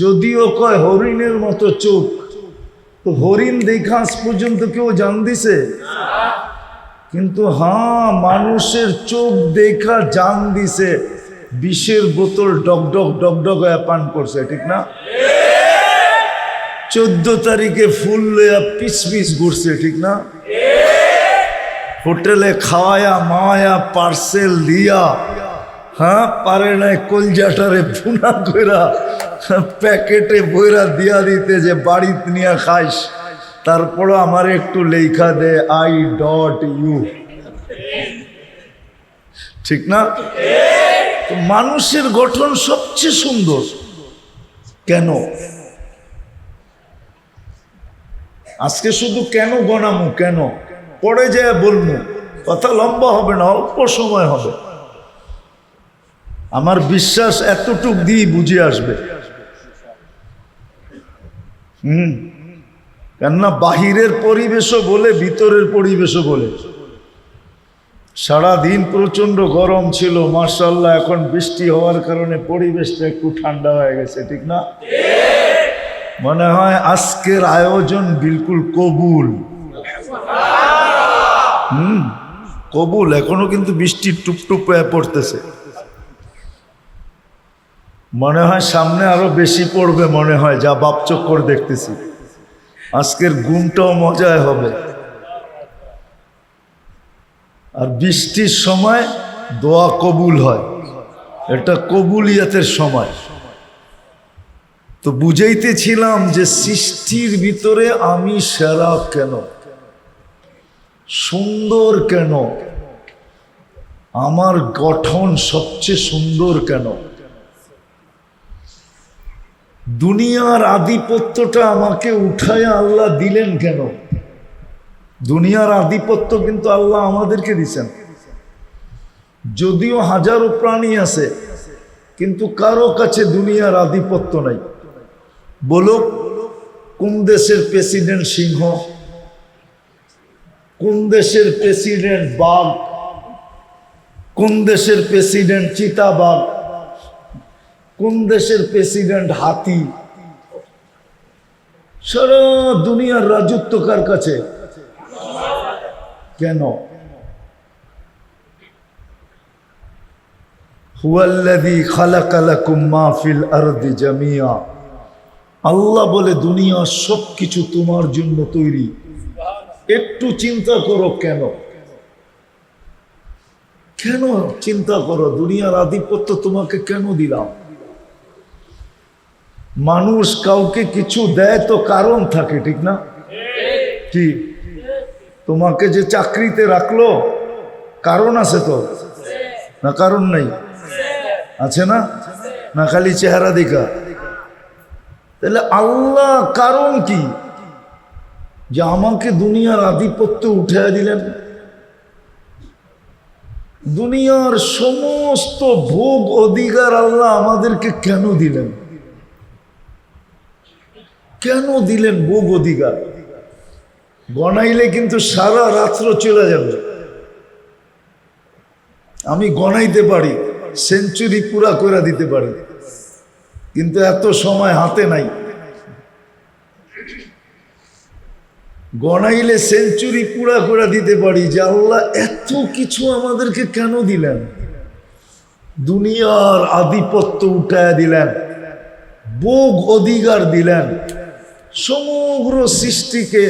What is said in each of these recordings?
যদিও কয় হরিণের মতো চোখ, তো হরিণ দেখা আজ পর্যন্ত কেউ জান দিছে? কিন্তু হ্যাঁ মানুষের চোখ দেখা জান দিছে, বিষের বোতল ডক ডক ডক ডক হয়ে পান করছে, ঠিক না? চোদ্দ তারিখে ফুল লইয়া পিস পিস ঘুরছে, ঠিক না? হোটেলে খাওয়ায়া, মায়া, পার্সেল দিয়া হ্যাঁ পারে নাই, কলজাটারে ভুনা কইরা, প্যাকেটে বইরা দিয়া দিতে যে বাড়িতে নিয়ে খাইস। তারপরও আমার একটু লেখা দে আই ডট ইউ ঠিক না? মানুষের গঠন সবচেয়ে সুন্দর। কেন? আজকে শুধু কেন গণামু কেন? পরে যায় বলব কথা লম্বা হবে না, অল্প সময় হবে। আমার বিশ্বাস এতটুক দিয়ে বুঝে আসবে। হুম। কেননা বাহিরের পরিবেশও বলে, ভিতরের পরিবেশও বলে। সারাদিন প্রচণ্ড গরম ছিল মার্শাল্লাহ এখন বৃষ্টি হওয়ার কারণে পরিবেশটা একটু ঠান্ডা হয়ে গেছে, ঠিক না? মনে হয় আজকের আয়োজন বিলকুল কবুল। হুম। কবুল, এখনও কিন্তু বৃষ্টি টুপটুপ পড়তেছে। মনে হয় সামনে আরও বেশি পড়বে মনে হয়, যা বাপ চক্কর দেখতেছি। আজকের গুণটাও মজায় হবে। আর বৃষ্টির সময় দোয়া কবুল হয়। এটা কবুলিয়াতের সময়। তো বুঝাইতেছিলাম যে সৃষ্টির ভিতরে আমি সেরা কেন? সুন্দর কেন? আমার গঠন সবচেয়ে সুন্দর কেন? দুনিয়ার আধিপত্যটা আমাকে উঠায় আল্লাহ দিলেন কেন? দুনিয়ার আধিপত্য কিন্তু আল্লাহ আমাদেরকে দিছেন। যদিও হাজারো প্রাণী আছে, কিন্তু কারও কাছে দুনিয়ার আধিপত্য নাই। বলো কোন দেশের প্রেসিডেন্ট সিংহ, কোন দেশের প্রেসিডেন্ট বাঘ, কোন দেশের প্রেসিডেন্ট চিতাবাঘ কোন দেশের প্রেসিডেন্ট হাতি? সারা দুনিয়ার রাজত্ব কার কাছে? কেন? আল্লাহ বলে, দুনিয়া সব কিছু তোমার জন্য তৈরি। একটু চিন্তা করো কেন? কেন চিন্তা করো? দুনিয়ার আধিপত্য তোমাকে কেন দিলাম? মানুষ কাউকে কিছু দেয় তো কারণ থাকে, ঠিক না? কি? তোমাকে যে চাকরিতে রাখল, কারণ আছে তো? না কারণ নেই? আছে না? না খালি চেহারা দেখা। তাহলে আল্লাহ কারণ কি? যে আমাকে দুনিয়ার আধিপত্য উঠে দিলেন। দুনিয়ার সমস্ত ভোগ অধিকার আল্লাহ আমাদেরকে কেন দিলেন? কেন দিলেন ভোগ অধিকার? গনাইলে কিন্তু সারা রাত্র চলে যাবে। আমি গনাইতে পারি, সেঞ্চুরি পুরা করে দিতে পারি। কিন্তু এত সময় হাতে নাই। গনাইলে সেঞ্চুরি পুরা করে দিতে পারি যে আল্লাহ এত কিছু আমাদেরকে কেন দিলেন? দুনিয়ার আধিপত্য উঠায় দিলেন। ভোগ অধিকার দিলেন। সমগ্র সৃষ্টিকে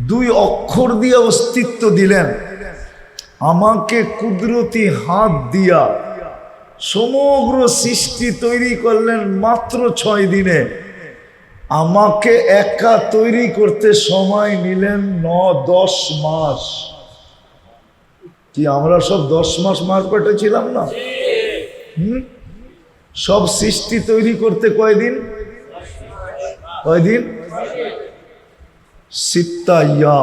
দুই অক্ষর দিয়ে অস্তিত্ব দিলেন। আমাকে কুদরতি হাত দিয়া সমগ্র সৃষ্টি তৈরি করলেন মাত্র ছয় দিনে। আমাকে একা তৈরি করতে সময় নিলেন ন দশ মাস। কি আমরা সব দশ মাস মার পেটে ছিলাম না? হুম? সব সৃষ্টি তৈরি করতে কয়দিন? কয়দিন? সিত্তাইয়া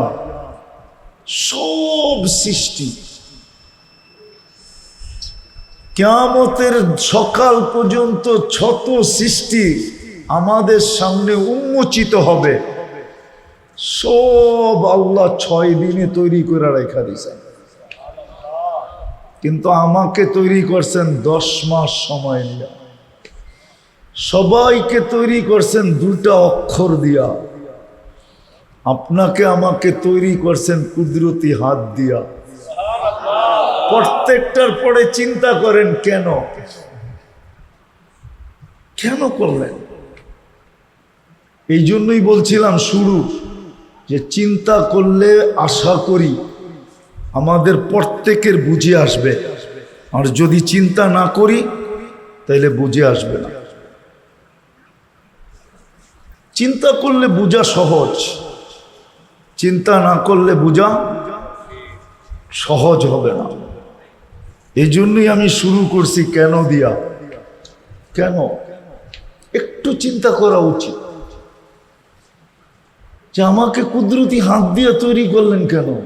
সব সৃষ্টি। কেয়ামতের সকাল পর্যন্ত ছত সৃষ্টি আমাদের সামনে উন্মোচিত হবে, সব আল্লাহ ছয় দিনে তৈরি করে রেখা দিয়েছেন। কিন্তু আমাকে তৈরি করছেন দশ মাস সময় নিয়ে। সবাইকে তৈরি করছেন দুটা অক্ষর দিয়া। আপনাকে আমাকে তৈরি করছেন কুদরতি হাত দিয়া। প্রত্যেকটার পরে চিন্তা করেন, কেন? কেন করলেন? এই জন্যই বলছিলাম শুরু যে চিন্তা করলে আশা করি আমাদের প্রত্যেকের বুঝে আসবে। আর যদি চিন্তা না করি তাহলে বুঝে আসবে না। চিন্তা করলে বোঝা সহজ, চিন্তা না করলে বোঝা সহজ হবে না। এই জন্যই আমি শুরু করছি, কেন দিয়া? কেন? একটু চিন্তা করা উচিত। যে আমাকে কুদরতি হাত দিয়ে তৈরি করলেন কেন?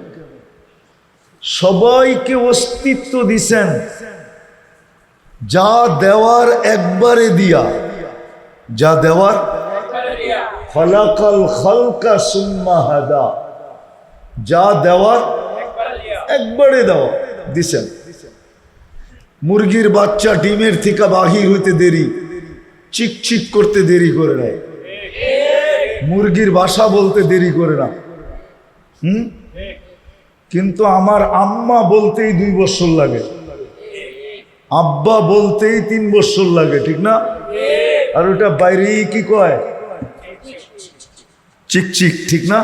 সবাইকে অস্তিত্ব দিছেন। যা দেওয়ার একবারে দিয়া। যা দেওয়ার ফলাকাল খালকা সুম্মা হাদা। যা দেওয়ার, একবারে দেওয়া, দিছেন। মুরগির বাচ্চা ডিমের থেকে বাহির হইতে দেরি চিক চিক করতে দেরি করে নেয়। মুরগির বাসা বলতে দেরি করে না। হুম? কিন্তু আমার আম্মা বলতেই দুই বছর লাগে। আব্বা বলতেই তিন বছর লাগে, ঠিক না? আর ওটা বাইরেই কি কয়? চিকচিক ঠিক না?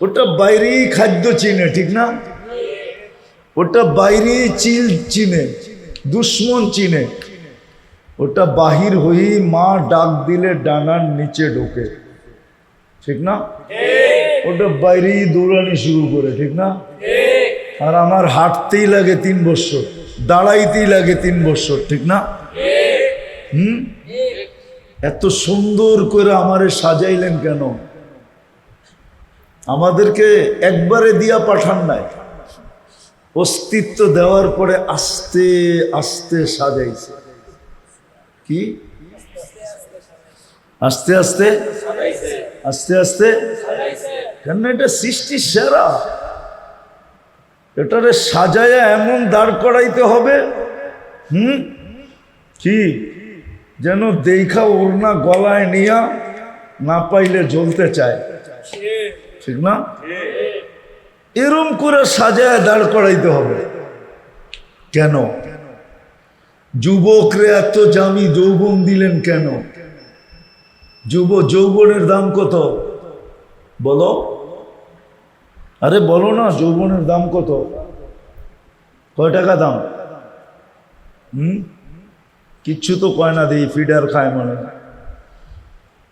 ওটা বাইরেই খাদ্য চিনে, ঠিক না? ওটা বাইরেই চিল চিনে, দুশ্মন চিনে। ওটা বাহির হয়েই মা ডাক দিলে ডানার নিচে ঢোকে, ঠিক না? ওটা বাইরেই দৌড়ানি শুরু করে, ঠিক না? আর আমার হাঁটতেই লাগে তিন বছর দাঁড়াইতেই লাগে তিন বছর ঠিক না? হুম? এত সুন্দর করে আমারে সাজাইলেন কেন? আমাদেরকে একবারে দিয়া পাঠান নাই। অস্তিত্ব দেওয়ার পরে আস্তে আস্তে সাজাইছে। কি? আস্তে আস্তে? আস্তে আস্তে? কেন এটা সৃষ্টি সেরা? এটারে সাজায়া এমন দাঁড় করাইতে হবে? হুম? কি? যেন দেখা ওড়না গলায় নিয়া না পাইলে জ্বলতে চায়। ঠিক না? এরম করে সাজায় দাঁড় করাইতে হবে। কেন? যুবকরে এত জামি যৌবন দিলেন কেন? যুব যৌবনের দাম কত? বলো। আরে বলো না, যৌবনের দাম কত? কয় টাকা দাম? হুম? কিচ্ছু তো কয় না দিই, ফিডার খায় মানে।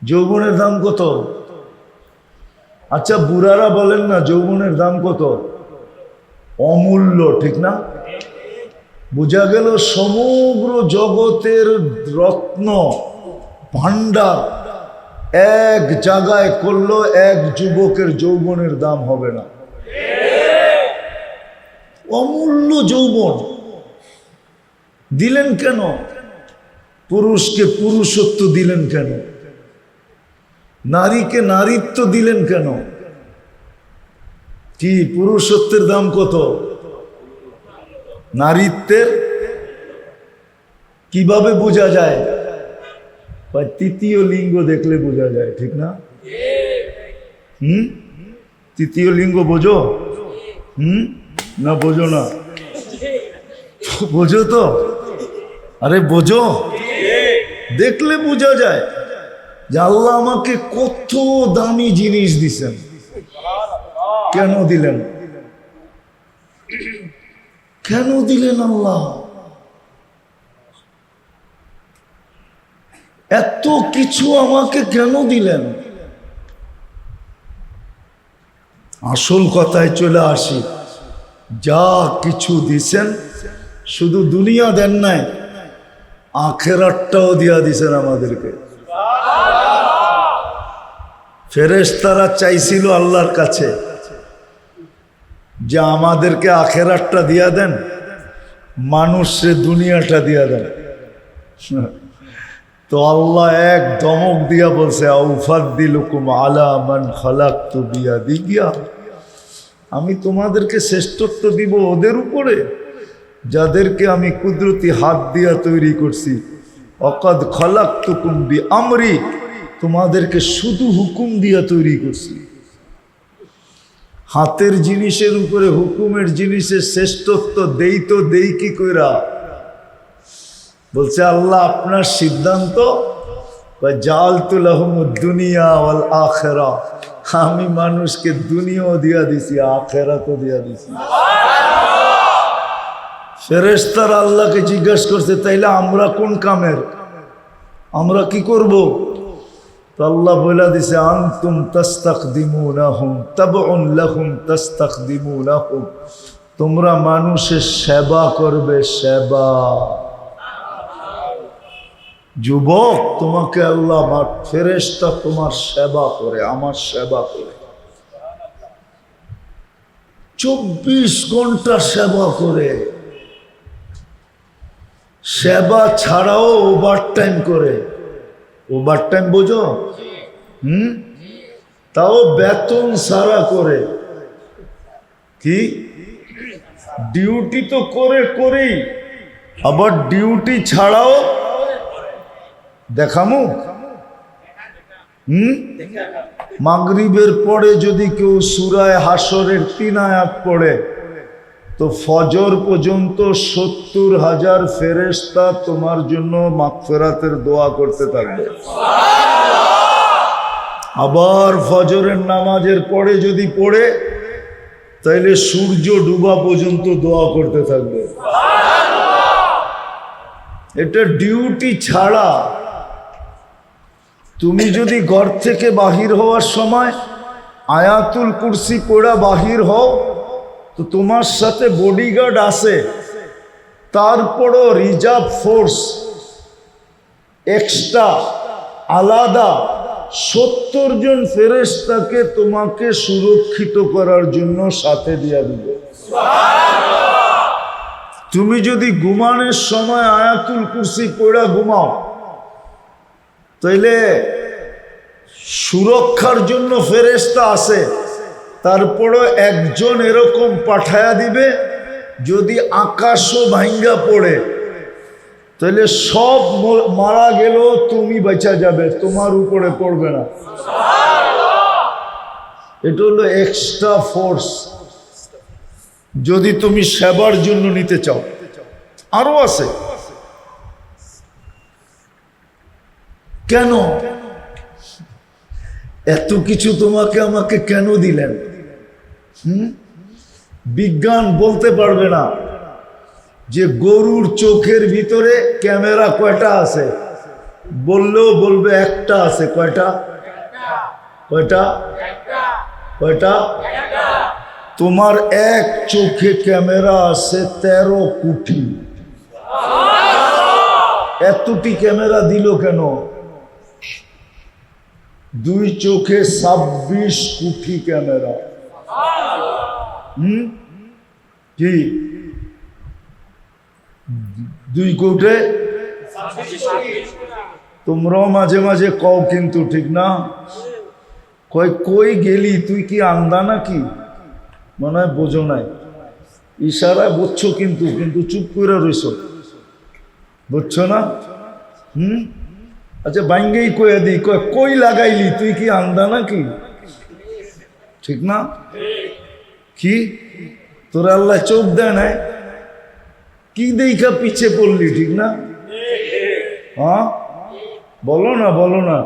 যৌবনের দাম কত? আচ্ছা বুড়ারা বলেন না যৌবনের দাম কত? অমূল্য, ঠিক না? বোঝা গেল সমগ্র জগতের রত্ন ভান্ডার এক জায়গায় করল এক যুবকের যৌবনের দাম হবে না। অমূল্য যৌবন। দিলেন কেন? পুরুষকে পুরুষত্ব দিলেন কেন? নারীকে নারীত্ব দিলেন কেন? কি পুরুষত্বের দাম কত? নারীত্বের? কীভাবে বোঝা যায়? বা তৃতীয় লিঙ্গ দেখলে বোঝা যায়, ঠিক না? হুম? তৃতীয় লিঙ্গ বোঝো? হুম? না, বোঝো না। বোঝো তো? আরে, বোঝো? দেখলে বোঝা যায় যে আল্লাহ আমাকে কত দামি জিনিস দিছেন। কেন দিলেন? কেন দিলেন আল্লাহ? এত কিছু আমাকে কেন দিলেন? আসল কথায় চলে আসি, যা কিছু দিছেন শুধু দুনিয়া দেন নাই আখেরাতটাও দিয়া দিছেন আমাদেরকে। ফেরেস তারা চাইছিল আল্লাহর কাছে যে আমাদেরকে আখেরাতটা দিয়া দেন, মানুষ সে দুনিয়াটা দিয়া দেন। তো আল্লাহ এক দমক দিয়া বলছে, আউফাদ্দিলুকুম আলা মান খালাক তু বিয়া দিগিয়া আমি তোমাদেরকে শ্রেষ্ঠত্ব দিব ওদের উপরে। যাদেরকে আমি কুদরতি হাত দিয়া তৈরি করছি। অকদ খলাক তুকুম্বি আমরি তোমাদেরকে শুধু হুকুম দিয়া তৈরি করছি। হাতের জিনিসের উপরে হুকুমের জিনিসের শ্রেষ্ঠত্ব দেই তো দেই কি কইরা? বলছে, আল্লাহ আপনার সিদ্ধান্ত জাল তুলাহম দুনিয়া ওয়াল আখেরা। আমি মানুষকে দুনিয়াও দিয়া দিছি আখেরা তো দিয়া দিছি। ফেরেস্তার আল্লাহকে জিজ্ঞেস করছে, তাইলে আমরা কোন কামের? আমরা কি করব? তো আল্লাহ বলে দিছে, আনতুম তাস্তাকদিমুনাহুম, তাবউন লাহুম তাস্তাকদিমুনাহুম। তোমরা মানুষের সেবা করবে, সেবা। যুবক তোমাকে আল্লাহ ফেরেস্তা তোমার সেবা করে, আমার সেবা করে। চব্বিশ ঘণ্টা সেবা করে। সেবা ছাড়াও ওভার টাইম করে। ওভার টাইম বোঝো? হুম? তাও বেতন সারা করে। কি? ডিউটি তো করে করেই। আবার ডিউটি ছাড়াও দেখামু? হুম? মাগরিবের পরে যদি কেউ সুরায় হাসরের তিন আয়াত পড়ে তো ফজর পর্যন্ত সত্তর হাজার ফেরেস্তা তোমার জন্য মাগফেরাতের দোয়া করতে থাকবে। আবার ফজরের নামাজের পরে যদি পড়ে, তাইলে সূর্য ডুবা পর্যন্ত দোয়া করতে থাকবে। এটা ডিউটি ছাড়া তুমি যদি ঘর থেকে বাহির হওয়ার সময় আয়াতুল কুরসি পড়া বাহির হও তো তোমার সাথে বডিগার্ড আছে। তারপরও রিজার্ভ ফোর্স এক্সট্রা আলাদা। সত্তর জন ফেরেস্তাকে তোমাকে সুরক্ষিত করার জন্য সাথে দিয়া দিবে। তুমি যদি ঘুমানোর সময় আয়াতুল কুরসি পড়া ঘুমাও, তাইলে সুরক্ষার জন্য ফেরেস্তা আছে। তারপরও একজন এরকম পাঠায়া দিবে, যদি আকাশও ভাঙ্গা পড়ে, তাহলে সব মারা গেলেও তুমি বেঁচা যাবে, তোমার উপরে পড়বে না। এটা হলো এক্সট্রা ফোর্স যদি তুমি সেবার জন্য নিতে চাও। আরও আছে। কেন? এত কিছু তোমাকে আমাকে কেন দিলেন? বিজ্ঞান বলতে পারবে না যে গরুর চোখের ভিতরে ক্যামেরা কয়টা আছে? বললেও বলবে একটা আছে। কয়টা? কয়টা? কয়টা? তোমার এক চোখে ক্যামেরা আছে তেরো কোটি এতটি ক্যামেরা দিল কেন? দুই চোখে ছাব্বিশ কোটি ক্যামেরা। দুই কোটে? তোমরাও মাঝে মাঝে কও কিন্তু ঠিক না? কই কই গেলি? তুই কি আন্দা নাকি? মনে হয় বোঝো নাই। ইশারায় বুঝছ কিন্তু কিন্তু চুপ করে রইছ। বুঝছ না? হুম? আচ্ছা বাইঙ্গেই কয়ে দিই। কয়, কই লাগাইলি? তুই কি আন্দা নাকি? ঠিক না? কি? তোরা আল্লাহ চোখ দেয় নাই? কি দেখা পিছে পড়লি, ঠিক না? হ্যাঁ? বলো না বলো না।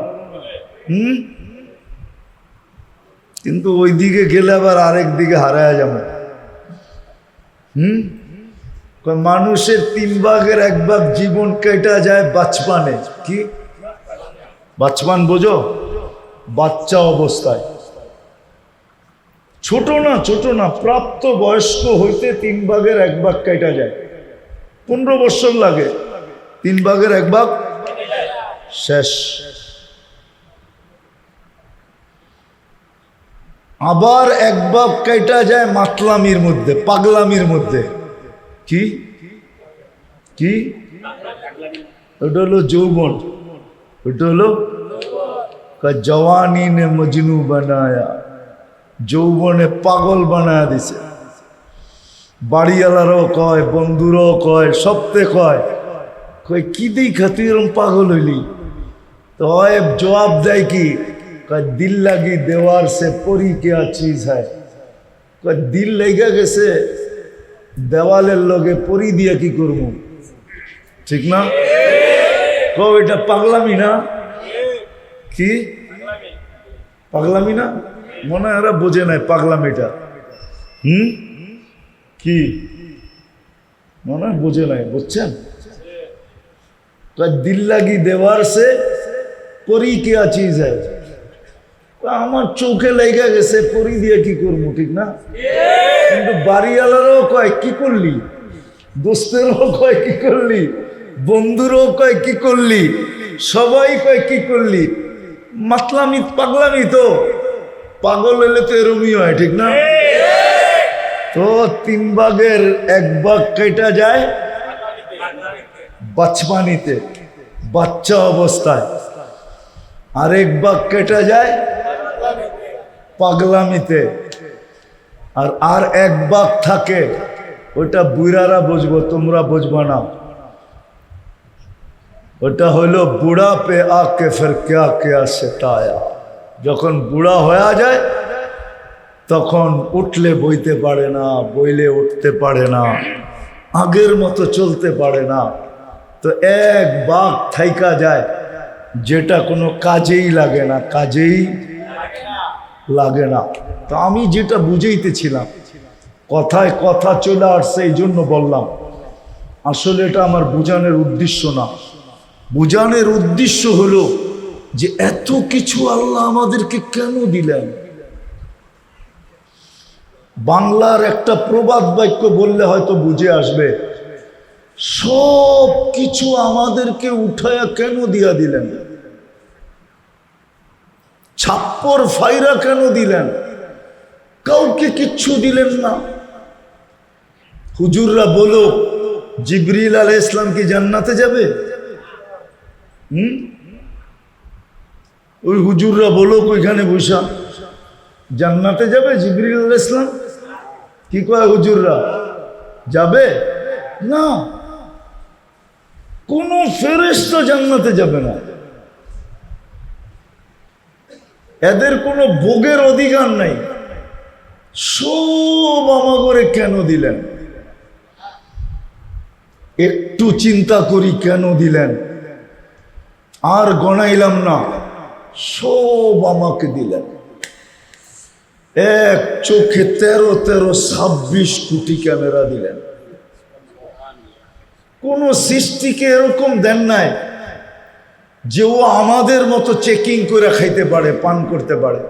হুম? কিন্তু ওই দিকে গেলে আবার আরেক দিকে হারায় যাবে। হুম? মানুষের তিন ভাগের এক ভাগ জীবন কেটা যায় বাচপানে। কি? বাচপান বোঝো? বাচ্চা অবস্থায়। ছোট না ছোট না, প্রাপ্ত বয়স্ক হইতে তিন ভাগের এক ভাগ কেটা যায়। পনেরো বৎসর লাগে। তিন ভাগের এক ভাগ শেষ। আবার এক ভাগ কেটা যায় মাতলামির মধ্যে, পাগলামির মধ্যে। কি? কি? ওটা হলো যৌবন। ওটা হলো জওয়ানি নে মজনু বানায়া। যৌবনে পাগল বানায়া দিছে। বাড়িওয়ালারও কয়, বন্ধুরও কয়, সবতে কয় ক কই কি দেখা, তুই এরকম পাগল হইলি? তো জবাব দেয় কি? কয়, দিল লাগি দেওয়ার সে পরি কে চিজ হয়? কয়, দিল লেগে গেছে, দেওয়ালের লগে পরি দিয়ে কি করব? ঠিক না? কও, এটা পাগলামি না? কি? পাগলামি না? মনে হয় এরা বোঝে নাই পাগলামিটা। হুম? কি? মনে হয় বোঝে নাই, বুঝছেন? কয় দিল লাগি দেওয়ার সে পরি কেয়া চিজ আমার চোখে লেগে গেছে, পরি দিয়ে কি করব, ঠিক না? কিন্তু বাড়িওয়ালারও কয়, কি করলি? দোস্তেরও কয়, কি করলি? বন্ধুরও কয়, কি করলি? সবাই কয়, কি করলি? মাতলামি, পাগলামি তো। পাগল হলে তো এরমই হয়, ঠিক না? তো তিন ভাগের এক ভাগ কেটা যায় বাচপানিতে, বাচ্চা অবস্থায়। আরেক ভাগ কেটে যায় পাগলামিতে। আর আর এক ভাগ থাকে, ওটা বুড়ারা বুঝব, তোমরা বুঝব না। ওটা হলো বুড়া পে আকে ফের কেয়া কেয়া সেটায়া। যখন বুড়া হয়ে যায়, তখন উঠলে বইতে পারে না, বইলে উঠতে পারে না, আগের মতো চলতে পারে না। তো এক বাঘ থাইকা যায়, যেটা কোনো কাজেই লাগে না, কাজেই লাগে না। তো আমি যেটা বুঝাইতেছিলাম, কথায় কথা চলে আসছে, এই জন্য বললাম, আসলে এটা আমার বুঝানোর উদ্দেশ্য না। বুঝানোর উদ্দেশ্য হলো যে এত কিছু আল্লাহ আমাদেরকে কেন দিলেন? বাংলার একটা প্রবাদ বাক্য বললে হয়তো বুঝে আসবে। সব কিছু আমাদেরকে উঠায়া কেন দিয়া দিলেন? ছাপ্পর ফাইরা কেন দিলেন? কাউকে কিচ্ছু দিলেন না। হুজুররা বলো, জিবরিল আলাহ ইসলাম কি জান্নাতে যাবে? হুম? ওই হুজুররা বলো ওইখানে বসা জান্নাতে যাবে জিবরিল ইসলাম কি কয় হুজুররা? যাবে? না। কোন ফেরেস্ত জান্নাতে যাবে না। এদের কোনো ভোগের অধিকার নাই। সব আমাগরে কেন দিলেন? একটু চিন্তা করি কেন দিলেন? আর গণাইলাম না। সব আমাকে দিলেন। এক চোখে তেরো তেরো ছাব্বিশ কোটি ক্যামেরা দিলেন। কোন সৃষ্টিকে এরকম দেন নাই যে ও আমাদের মতো চেকিং করে খাইতে পারে, পান করতে পারে।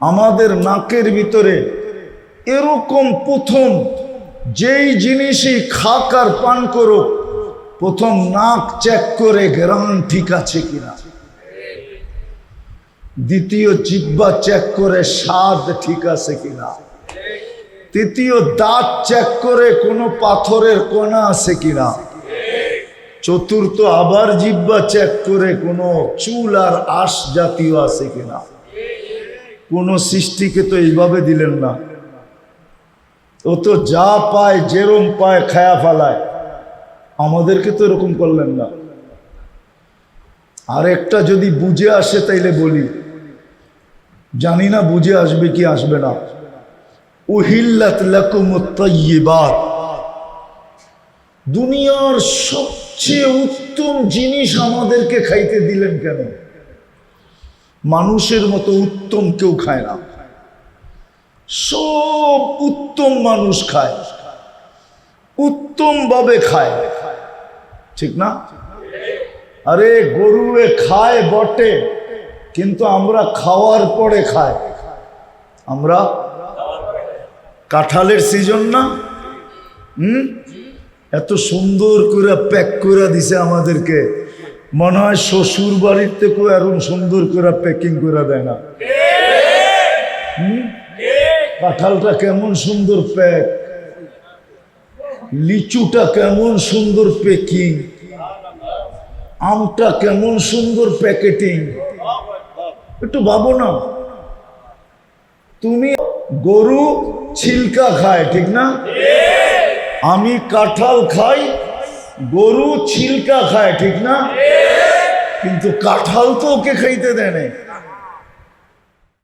আমাদের নাকের ভিতরে এরকম প্রথম যেই জিনিসই খাক আর পান করুক, প্রথম নাক চেক করে গ্রাম ঠিক আছে কিনা। দ্বিতীয় জিব্বা চেক করে স্বাদ ঠিক আছে কিনা? তৃতীয় দাঁত চেক করে কোনো পাথরের কোনা আছে কিনা? চতুর্থ আবার জিব্বা চেক করে কোনো চুল আর আশ জাতীয় আছে কিনা? কোনো সৃষ্টিকে তো এইভাবে দিলেন না। ও তো যা পায়, যেরম পায়, খায়া ফালায়। আমাদেরকে তো এরকম করলেন না। আর একটা যদি বুঝে আসে তাইলে বলি। জানি না বুঝে আসবে কি আসবে না। উহিল্লাত দুনিয়ার সবচেয়ে উত্তম জিনিস আমাদেরকে খাইতে দিলেন কেন? মানুষের মতো উত্তম কেউ খায় না। সব উত্তম মানুষ খায়। উত্তম ভাবে খায়। ঠিক না? আরে গরুয়ে খায় বটে। কিন্তু আমরা খাওয়ার পরে খাই। আমরা কাঁঠালের সিজন না? হুম? এত সুন্দর করে প্যাক করে দিছে আমাদেরকে। মনে হয় শ্বশুর বাড়ির থেকেও এরকম সুন্দর করে প্যাকিং করে দেয় না? কাঁঠালটা কেমন সুন্দর প্যাক লিচুটা কেমন সুন্দর প্যাকিং আমটা কেমন সুন্দর প্যাকেটিং একটু ভাবো না তুমি গরু ছিলকা খায়, ঠিক না? আমি কাঁঠাল খাই, গরু ছিলকা খায়, ঠিক না? কিন্তু কাঁঠাল তো ওকে খাইতে দেয়